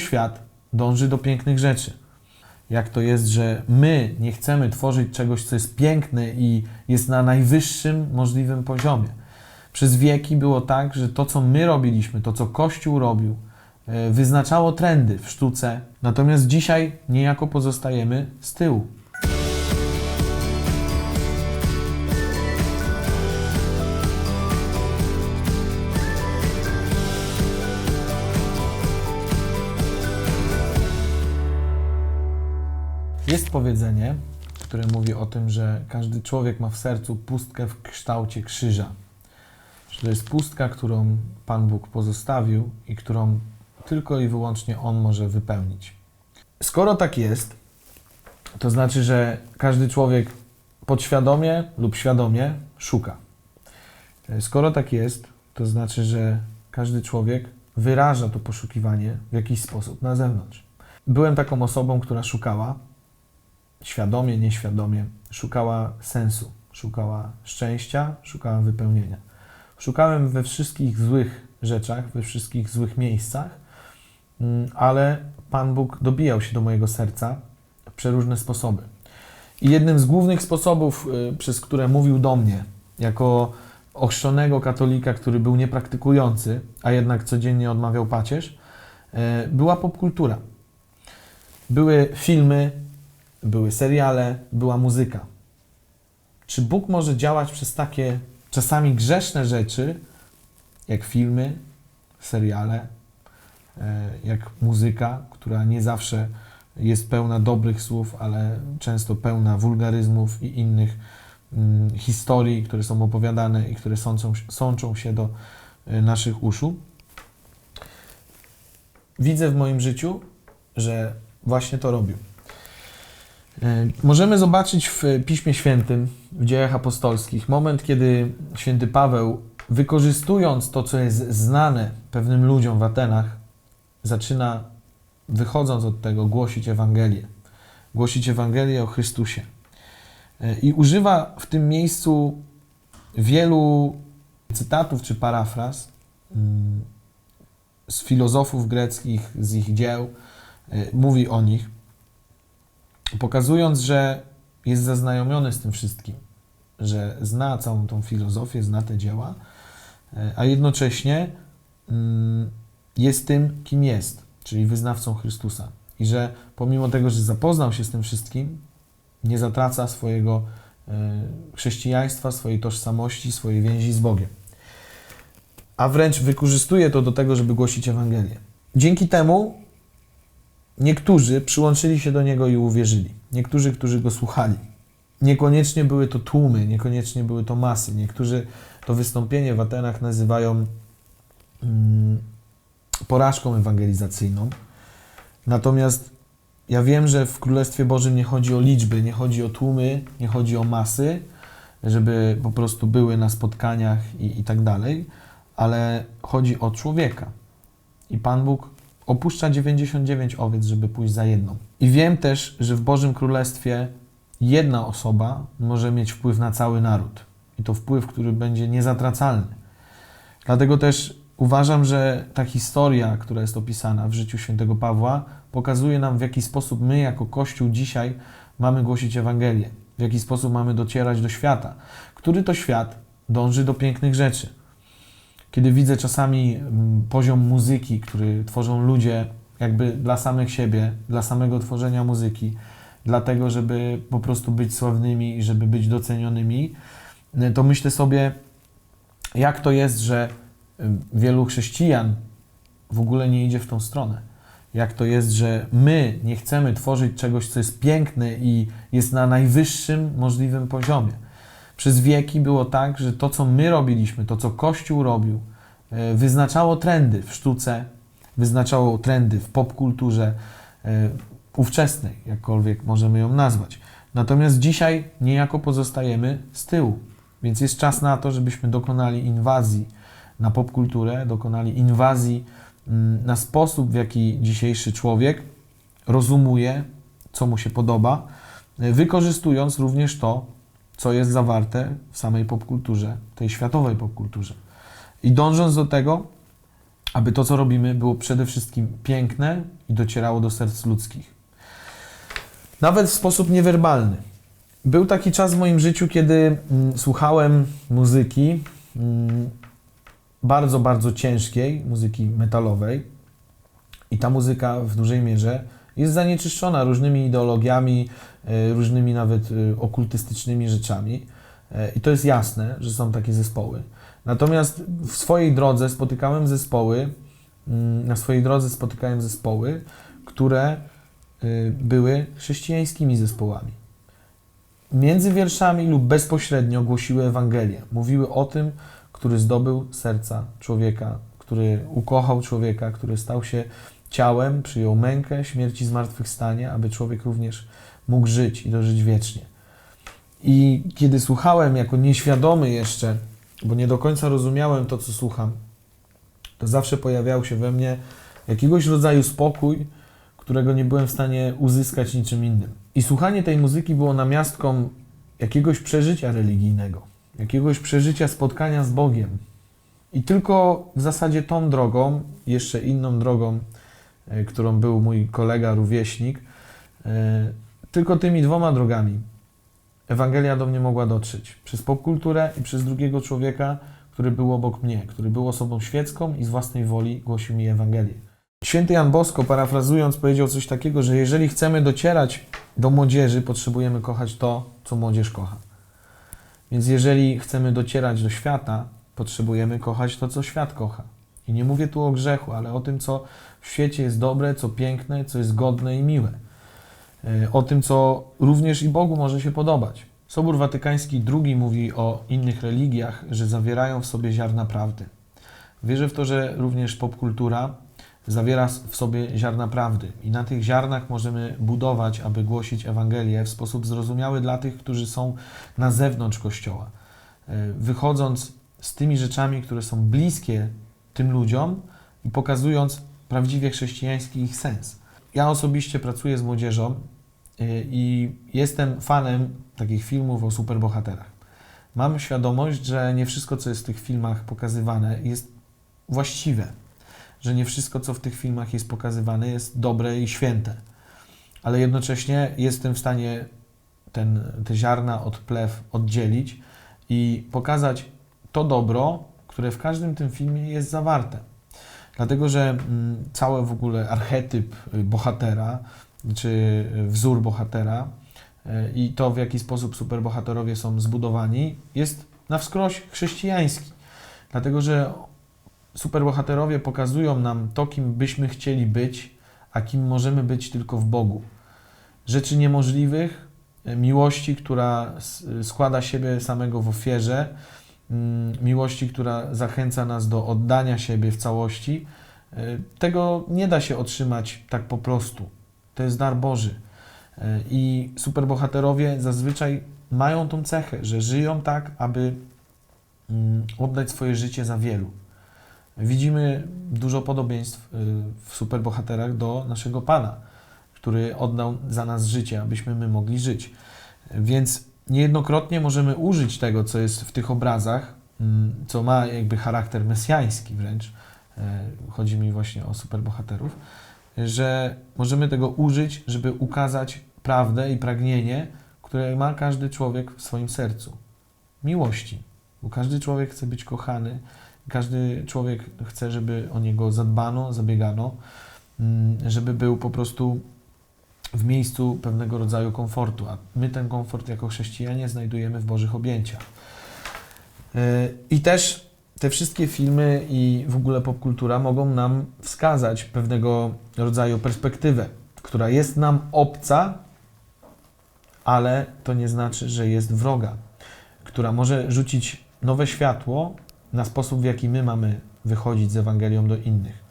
świat dąży do pięknych rzeczy. Jak to jest, że my nie chcemy tworzyć czegoś, co jest piękne i jest na najwyższym możliwym poziomie. Przez wieki było tak, że to, co my robiliśmy, to, co Kościół robił, e, wyznaczało trendy w sztuce, natomiast dzisiaj niejako pozostajemy z tyłu. Jest powiedzenie, które mówi o tym, że każdy człowiek ma w sercu pustkę w kształcie krzyża. Że to jest pustka, którą Pan Bóg pozostawił i którą tylko i wyłącznie On może wypełnić. Skoro tak jest, to znaczy, że każdy człowiek podświadomie lub świadomie szuka. Skoro tak jest, to znaczy, że każdy człowiek wyraża to poszukiwanie w jakiś sposób na zewnątrz. Byłem taką osobą, która szukała, świadomie, nieświadomie, szukała sensu, szukała szczęścia, szukała wypełnienia. Szukałem we wszystkich złych rzeczach, we wszystkich złych miejscach, mm, ale Pan Bóg dobijał się do mojego serca w przeróżne sposoby. I jednym z głównych sposobów, y, przez które mówił do mnie, jako ochrzczonego katolika, który był niepraktykujący, a jednak codziennie odmawiał pacierz, y, była popkultura. Były filmy, były seriale, była muzyka. Czy Bóg może działać przez takie czasami grzeszne rzeczy, jak filmy, seriale, e, jak muzyka, która nie zawsze jest pełna dobrych słów, ale często pełna wulgaryzmów i innych mm, historii, które są opowiadane i które sączą, sączą się do e, naszych uszu. Widzę w moim życiu, że właśnie to robił. E, Możemy zobaczyć w Piśmie Świętym, w dziejach apostolskich, moment, kiedy święty Paweł, wykorzystując to, co jest znane pewnym ludziom w Atenach, zaczyna, wychodząc od tego, głosić Ewangelię. Głosić Ewangelię o Chrystusie. E, I używa w tym miejscu wielu cytatów czy parafraz mm, z filozofów greckich, z ich dzieł. E, Mówi o nich pokazując, że jest zaznajomiony z tym wszystkim, że zna całą tą filozofię, zna te dzieła, e, a jednocześnie mm, jest tym, kim jest, czyli wyznawcą Chrystusa. I że pomimo tego, że zapoznał się z tym wszystkim, nie zatraca swojego e, chrześcijaństwa, swojej tożsamości, swojej więzi z Bogiem. A wręcz wykorzystuje to do tego, żeby głosić Ewangelię. Dzięki temu Niektórzy przyłączyli się do niego i uwierzyli. Niektórzy, którzy go słuchali. Niekoniecznie były to tłumy, niekoniecznie były to masy. Niektórzy to wystąpienie w Atenach nazywają mm, porażką ewangelizacyjną. Natomiast ja wiem, że w Królestwie Bożym nie chodzi o liczby, nie chodzi o tłumy, nie chodzi o masy, żeby po prostu były na spotkaniach i, i tak dalej, ale chodzi o człowieka. I Pan Bóg opuszcza 99 owiec, żeby pójść za jedną. I wiem też, że w Bożym Królestwie jedna osoba może mieć wpływ na cały naród. I to wpływ, który będzie niezatracalny. Dlatego też uważam, że ta historia, która jest opisana w życiu świętego Pawła, pokazuje nam, w jaki sposób my, jako Kościół, dzisiaj mamy głosić Ewangelię, w jaki sposób mamy docierać do świata, który to świat dąży do pięknych rzeczy. Kiedy widzę czasami mm, poziom muzyki, który tworzą ludzie jakby dla samych siebie, dla samego tworzenia muzyki, dlatego, żeby po prostu być sławnymi i żeby być docenionymi, y, to myślę sobie, jak to jest, że y, wielu chrześcijan w ogóle nie idzie w tą stronę. Jak to jest, że my nie chcemy tworzyć czegoś, co jest piękne i jest na najwyższym możliwym poziomie. Przez wieki było tak, że to, co my robiliśmy, to, co Kościół robił, e, wyznaczało trendy w sztuce, wyznaczało trendy w popkulturze e, ówczesnej, jakkolwiek możemy ją nazwać. Natomiast dzisiaj niejako pozostajemy z tyłu, więc jest czas na to, żebyśmy dokonali inwazji na popkulturę, dokonali inwazji mm, na sposób, w jaki dzisiejszy człowiek rozumuje, co mu się podoba, e, wykorzystując również to, co jest zawarte w samej popkulturze, tej światowej popkulturze. I dążąc do tego, aby to, co robimy, było przede wszystkim piękne i docierało do serc ludzkich. Nawet w sposób niewerbalny. Był taki czas w moim życiu, kiedy mm, słuchałem muzyki mm, bardzo, bardzo ciężkiej, muzyki metalowej. I ta muzyka w dużej mierze jest zanieczyszczona różnymi ideologiami, e, różnymi nawet e, okultystycznymi rzeczami. E, I to jest jasne, że są takie zespoły. Natomiast w swojej drodze spotykałem zespoły, mm, na swojej drodze spotykałem zespoły, które były chrześcijańskimi zespołami. Między wierszami lub bezpośrednio głosiły Ewangelię. Mówiły o tym, który zdobył serca człowieka, który ukochał człowieka, który stał się ciałem, przyjął mękę, śmierci zmartwychwstanie, aby człowiek również mógł żyć i dożyć wiecznie. I kiedy słuchałem jako nieświadomy jeszcze, bo nie do końca rozumiałem to, co słucham, to zawsze pojawiał się we mnie jakiegoś rodzaju spokój, którego nie byłem w stanie uzyskać niczym innym. I słuchanie tej muzyki było namiastką jakiegoś przeżycia religijnego, jakiegoś przeżycia spotkania z Bogiem. I tylko w zasadzie tą drogą, jeszcze inną drogą, którą był mój kolega, rówieśnik, e, tylko tymi dwoma drogami Ewangelia do mnie mogła dotrzeć. Przez popkulturę i przez drugiego człowieka, który był obok mnie, który był osobą świecką i z własnej woli głosił mi Ewangelię. Święty Jan Bosko, parafrazując, powiedział coś takiego, że jeżeli chcemy docierać do młodzieży, potrzebujemy kochać to, co młodzież kocha. Więc jeżeli chcemy docierać do świata, potrzebujemy kochać to, co świat kocha. I nie mówię tu o grzechu, ale o tym, co w świecie jest dobre, co piękne, co jest godne i miłe. E, O tym, co również i Bogu może się podobać. Sobór Watykański II mówi o innych religiach, że zawierają w sobie ziarna prawdy. Wierzę w to, że również popkultura zawiera w sobie ziarna prawdy i na tych ziarnach możemy budować, aby głosić Ewangelię w sposób zrozumiały dla tych, którzy są na zewnątrz Kościoła. E, Wychodząc z tymi rzeczami, które są bliskie tym ludziom i pokazując prawdziwie chrześcijański ich sens. Ja osobiście pracuję z młodzieżą y, i jestem fanem takich filmów o superbohaterach. Mam świadomość, że nie wszystko, co jest w tych filmach pokazywane, jest właściwe. Że nie wszystko, co w tych filmach jest pokazywane, jest dobre i święte. Ale jednocześnie jestem w stanie ten, te ziarna od plew oddzielić i pokazać to dobro, które w każdym tym filmie jest zawarte. Dlatego, że mm, cały w ogóle archetyp y, bohatera, czy y, wzór bohatera y, i to, w jaki sposób superbohaterowie są zbudowani, jest na wskroś chrześcijański. Dlatego, że superbohaterowie pokazują nam to, kim byśmy chcieli być, a kim możemy być tylko w Bogu. Rzeczy niemożliwych, miłości, która składa siebie samego w ofierze, miłości, która zachęca nas do oddania siebie w całości, y, tego nie da się otrzymać tak po prostu. To jest dar Boży. Y, I superbohaterowie zazwyczaj mają tą cechę, że żyją tak, aby mm, oddać swoje życie za wielu. Widzimy dużo podobieństw y, w superbohaterach do naszego Pana, który oddał za nas życie, abyśmy my mogli żyć. Więc niejednokrotnie możemy użyć tego, co jest w tych obrazach, mm, co ma jakby charakter mesjański wręcz. e, Chodzi mi właśnie o superbohaterów, że możemy tego użyć, żeby ukazać prawdę i pragnienie, które ma każdy człowiek w swoim sercu. Miłości. Bo każdy człowiek chce być kochany, każdy człowiek chce, żeby o niego zadbano, zabiegano, mm, żeby był po prostu w miejscu pewnego rodzaju komfortu, a my ten komfort jako chrześcijanie znajdujemy w Bożych objęciach. Yy, I też te wszystkie filmy i w ogóle popkultura mogą nam wskazać pewnego rodzaju perspektywę, która jest nam obca, ale to nie znaczy, że jest wroga, która może rzucić nowe światło na sposób, w jaki my mamy wychodzić z Ewangelią do innych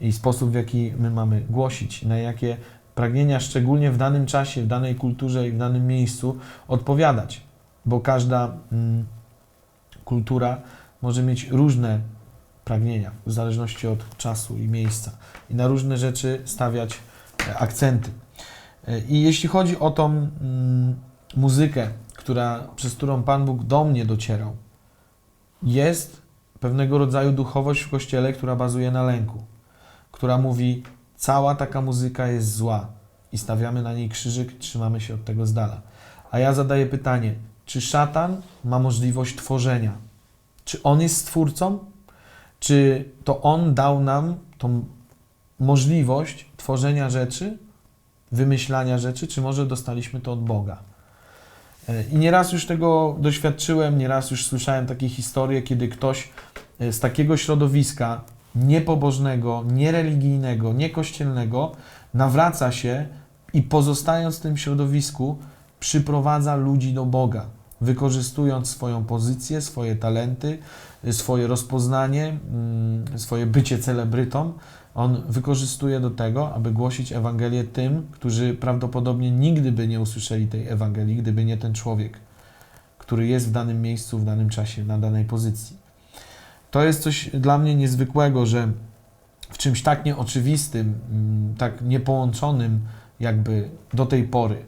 i sposób, w jaki my mamy głosić, na jakie pragnienia, szczególnie w danym czasie, w danej kulturze i w danym miejscu, odpowiadać, bo każda mm, kultura może mieć różne pragnienia w zależności od czasu i miejsca i na różne rzeczy stawiać e, akcenty. E, I jeśli chodzi o tą mm, muzykę, która, przez którą Pan Bóg do mnie docierał, jest pewnego rodzaju duchowość w kościele, która bazuje na lęku, która mówi, cała taka muzyka jest zła i stawiamy na niej krzyżyk, trzymamy się od tego z dala. A ja zadaję pytanie, czy szatan ma możliwość tworzenia? Czy on jest stwórcą? Czy to on dał nam tą możliwość tworzenia rzeczy, wymyślania rzeczy, czy może dostaliśmy to od Boga? E, I nieraz już tego doświadczyłem, nieraz już słyszałem takie historie, kiedy ktoś e, z takiego środowiska niepobożnego, niereligijnego, niekościelnego nawraca się i pozostając w tym środowisku, przyprowadza ludzi do Boga, wykorzystując swoją pozycję, swoje talenty, swoje rozpoznanie, mm, swoje bycie celebrytą. On wykorzystuje do tego, aby głosić Ewangelię tym, którzy prawdopodobnie nigdy by nie usłyszeli tej Ewangelii, gdyby nie ten człowiek, który jest w danym miejscu, w danym czasie, na danej pozycji. To jest coś dla mnie niezwykłego, że w czymś tak nieoczywistym, mm, tak niepołączonym jakby do tej pory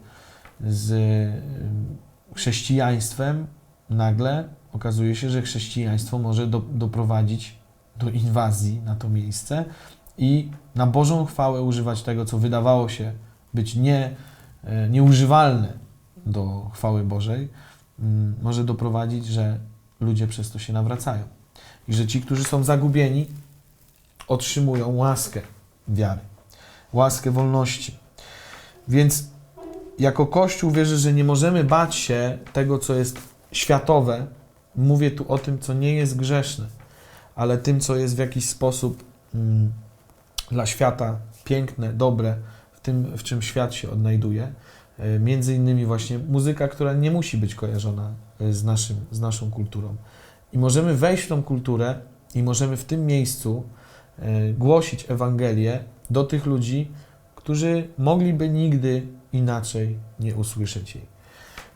z y, chrześcijaństwem, nagle okazuje się, że chrześcijaństwo może do, doprowadzić do inwazji na to miejsce i na Bożą chwałę używać tego, co wydawało się być nie, e, nieużywalne do chwały Bożej, mm, może doprowadzić, że ludzie przez to się nawracają. I że ci, którzy są zagubieni, otrzymują łaskę wiary, łaskę wolności. Więc jako Kościół wierzę, że nie możemy bać się tego, co jest światowe. Mówię tu o tym, co nie jest grzeszne, ale tym, co jest w jakiś sposób mm, dla świata piękne, dobre, w tym, w czym świat się odnajduje. E, Między innymi właśnie muzyka, która nie musi być kojarzona e, z, naszym, z naszą kulturą. I możemy wejść w tą kulturę i możemy w tym miejscu e, głosić Ewangelię do tych ludzi, którzy mogliby nigdy inaczej nie usłyszeć jej.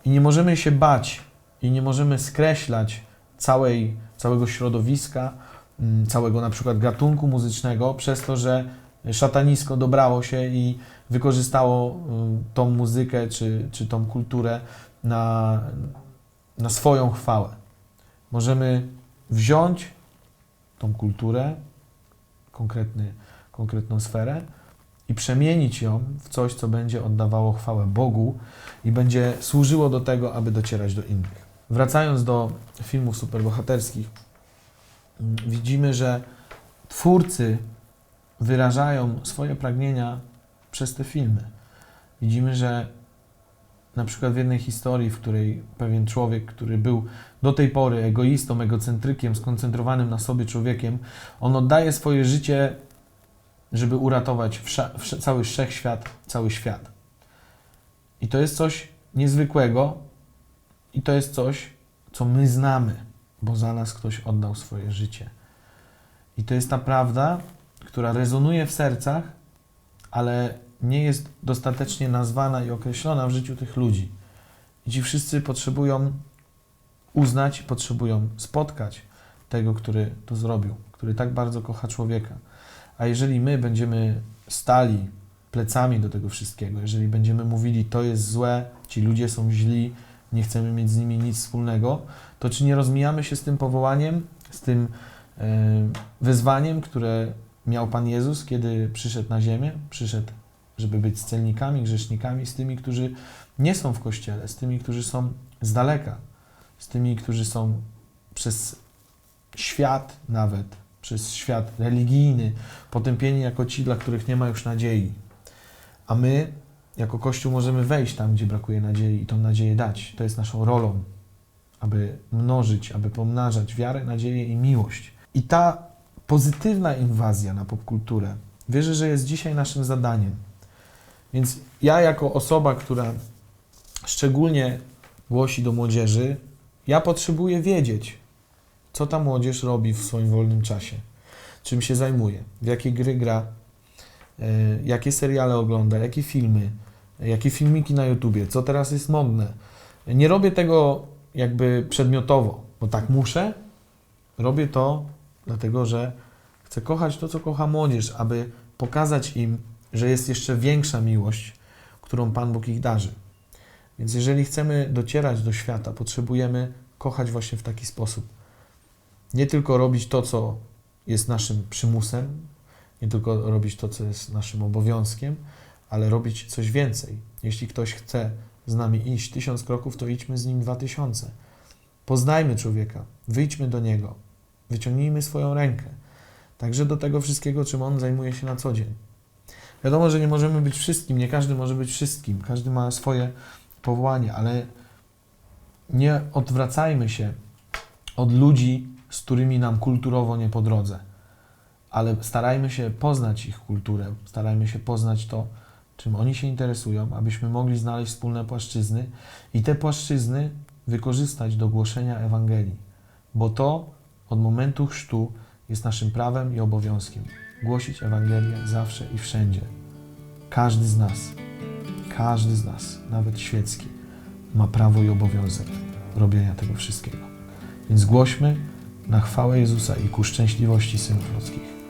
I nie możemy się bać i nie możemy skreślać całej, całego środowiska, mm, całego na przykład gatunku muzycznego przez to, że szatanisko dobrało się i wykorzystało mm, tą muzykę czy, czy tą kulturę na, na swoją chwałę. Możemy wziąć tą kulturę, konkretny, konkretną sferę i przemienić ją w coś, co będzie oddawało chwałę Bogu i będzie służyło do tego, aby docierać do innych. Wracając do filmów superbohaterskich, widzimy, że twórcy wyrażają swoje pragnienia przez te filmy. Widzimy, że na przykład w jednej historii, w której pewien człowiek, który był do tej pory egoistą, egocentrykiem, skoncentrowanym na sobie człowiekiem, on oddaje swoje życie, żeby uratować wsza- wsz- cały wszechświat, cały świat. I to jest coś niezwykłego i to jest coś, co my znamy, bo za nas ktoś oddał swoje życie. I to jest ta prawda, która rezonuje w sercach, ale nie jest dostatecznie nazwana i określona w życiu tych ludzi. I ci wszyscy potrzebują uznać, potrzebują spotkać tego, który to zrobił, który tak bardzo kocha człowieka. A jeżeli my będziemy stali plecami do tego wszystkiego, jeżeli będziemy mówili, to jest złe, ci ludzie są źli, nie chcemy mieć z nimi nic wspólnego, to czy nie rozmijamy się z tym powołaniem, z tym yy, wyzwaniem, które miał Pan Jezus, kiedy przyszedł na ziemię, przyszedł, żeby być z celnikami, grzesznikami, z tymi, którzy nie są w kościele, z tymi, którzy są z daleka, z tymi, którzy są przez świat nawet, przez świat religijny, potępieni jako ci, dla których nie ma już nadziei. A my, jako Kościół, możemy wejść tam, gdzie brakuje nadziei i tą nadzieję dać. To jest naszą rolą, aby mnożyć, aby pomnażać wiarę, nadzieję i miłość. I ta pozytywna inwazja na popkulturę, wierzę, że jest dzisiaj naszym zadaniem. Więc ja, jako osoba, która szczególnie głosi do młodzieży, ja potrzebuję wiedzieć, co ta młodzież robi w swoim wolnym czasie, czym się zajmuje, w jakie gry gra, e, jakie seriale ogląda, jakie filmy, jakie filmiki na YouTubie, co teraz jest modne. Nie robię tego jakby przedmiotowo, bo tak muszę. Robię to dlatego, że chcę kochać to, co kocha młodzież, aby pokazać im, że jest jeszcze większa miłość, którą Pan Bóg ich darzy. Więc jeżeli chcemy docierać do świata, potrzebujemy kochać właśnie w taki sposób. Nie tylko robić to, co jest naszym przymusem, nie tylko robić to, co jest naszym obowiązkiem, ale robić coś więcej. Jeśli ktoś chce z nami iść tysiąc kroków, to idźmy z nim dwa tysiące. Poznajmy człowieka, wyjdźmy do niego, wyciągnijmy swoją rękę. Także do tego wszystkiego, czym on zajmuje się na co dzień. Wiadomo, że nie możemy być wszystkim, nie każdy może być wszystkim, każdy ma swoje powołanie, ale nie odwracajmy się od ludzi, z którymi nam kulturowo nie po drodze, ale starajmy się poznać ich kulturę, starajmy się poznać to, czym oni się interesują, abyśmy mogli znaleźć wspólne płaszczyzny i te płaszczyzny wykorzystać do głoszenia Ewangelii, bo to od momentu chrztu jest naszym prawem i obowiązkiem głosić Ewangelię zawsze i wszędzie. Każdy z nas, każdy z nas, nawet świecki, ma prawo i obowiązek robienia tego wszystkiego. Więc głośmy na chwałę Jezusa i ku szczęśliwości synów ludzkich.